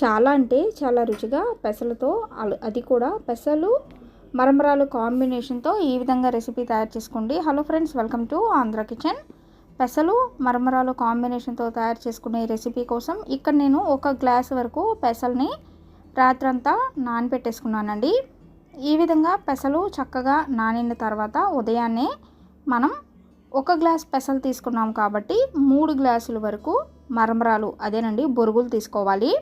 చాలా అంటే చాలా రుచిగా పెసలతో అది కూడా పెసలు మరమరాలు కాంబినేషన్తో ఈ విధంగా రెసిపీ తయారు చేసుకోండి. Hello friends welcome to Andhra kitchen. పెసలు మరమరాలు కాంబినేషన్తో తయారు చేసుకునే రెసిపీ కోసం ఇక్కడ నేను ఒక గ్లాస్ వరకు పెసల్ని రాత్రంతా నానబెట్టేసుకున్నానండి ఈ విధంగా పెసలు చక్కగా నానిన తర్వాత ఉదయాన్నే మనం ఒక గ్లాస్ పెసలు తీసుకున్నాం కాబట్టి మూడు గ్లాసుల వరకు మరమరాలు అదేనండి బొరుగులు తీసుకోవాలి.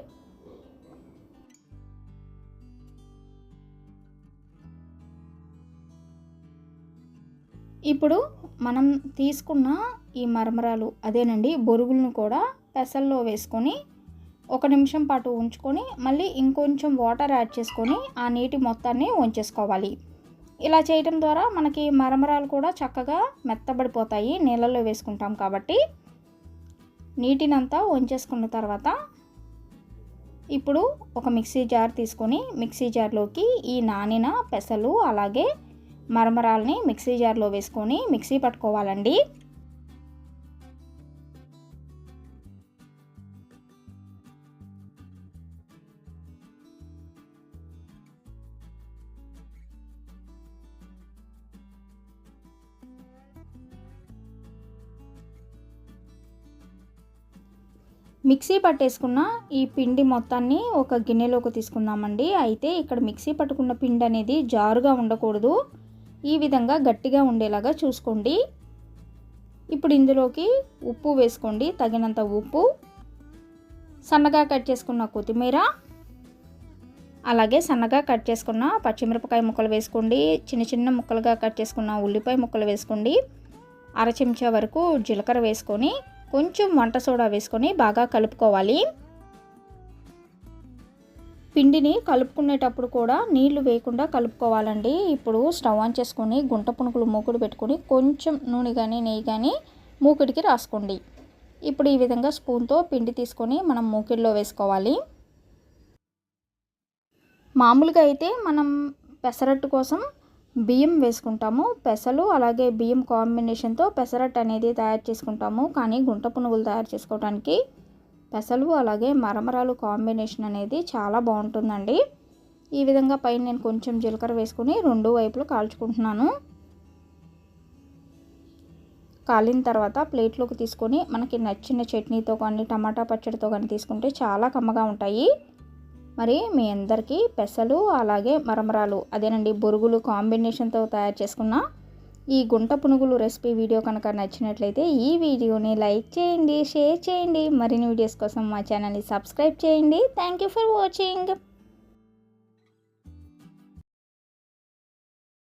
ఇప్పుడు మనం తీసుకున్న ఈ మరమరాలు అదేనండి బొరుగులను కూడా పెసల్లో వేసుకొని ఒక నిమిషం పాటు ఉంచుకొని మళ్ళీ ఇంకొంచెం వాటర్ యాడ్ చేసుకొని ఆ నీటి మొత్తాన్ని ఉంచేసుకోవాలి. ఇలా చేయటం ద్వారా మనకి మరమరాలు కూడా చక్కగా మెత్తబడిపోతాయి నీళ్ళల్లో వేసుకుంటాం కాబట్టి. నీటినంతా ఉంచేసుకున్న తర్వాత ఇప్పుడు ఒక మిక్సీ జార్ తీసుకొని మిక్సీ జార్లోకి ఈ నానిన పెసలు అలాగే మరమరాలని మిక్సీ జార్లో వేసుకొని మిక్సీ పట్టుకోవాలండి. మిక్సీ పట్టేసుకున్న ఈ పిండి మొత్తాన్ని ఒక గిన్నెలోకి తీసుకుందామండి. అయితే ఇక్కడ మిక్సీ పట్టుకున్న పిండి అనేది జారుగా ఉండకూడదు. ఈ విధంగా గట్టిగా ఉండేలాగా చూసుకోండి. ఇప్పుడు ఇందులోకి ఉప్పు వేసుకోండి. తగినంత ఉప్పు. సన్నగా కట్ చేసుకున్న కొత్తిమీర. అలాగే సన్నగా కట్ చేసుకున్న పచ్చిమిరపకాయ ముక్కలు వేసుకోండి. చిన్న చిన్న ముక్కలుగా కట్ చేసుకున్న ఉల్లిపాయ ముక్కలు వేసుకోండి. అర చెంచా వరకు జీలకర్ర వేసుకొని కొంచెం వంట సోడా వేసుకొని బాగా కలుపుకోవాలి. పిండిని కలుపుకునేటప్పుడు కూడా నీళ్ళు వేయకుండా కలుపుకోవాలండి. ఇప్పుడు స్టవ్ ఆన్ చేసుకొని గుంట పునుకులు మూకుడు పెట్టుకొని కొంచెం నూనె కానీ నెయ్యి కానీ మూకుడికి రాసుకోండి. ఇప్పుడు ఈ విధంగా స్పూన్తో పిండి తీసుకొని మనం మూకిడిలో వేసుకోవాలి. మామూలుగా అయితే మనం పెసరట్టు కోసం బియ్యం వేసుకుంటాము. పెసలు అలాగే బియ్యం కాంబినేషన్తో పెసరట్టు అనేది తయారు చేసుకుంటాము. కానీ గుంట పునుగులు తయారు చేసుకోవడానికి పెసలు అలాగే మరమరాలు కాంబినేషన్ అనేది చాలా బాగుంటుందండి. ఈ విధంగా పైన నేను కొంచెం జీలకర్ర వేసుకుని రెండు వైపులు కాల్చుకుంటున్నాను. కాలిన తర్వాత ప్లేట్లోకి తీసుకొని మనకి నచ్చిన చట్నీతో కానీ టమాటా పచ్చడితో కానీ తీసుకుంటే చాలా కమ్మగా ఉంటాయి. మరి మీ అందరికీ పెసలు అలాగే మరమరాలు అదేనండి బొరుగులు కాంబినేషన్తో తయారు చేసుకున్న ఈ గుంట పునుగులు రెసిపీ వీడియో కనుక నచ్చినట్లయితే ఈ వీడియోని లైక్ చేయండి షేర్ చేయండి. మరిన్ని వీడియోస్ కోసం మా ఛానల్ని సబ్స్క్రైబ్ చేయండి. Thank you for watching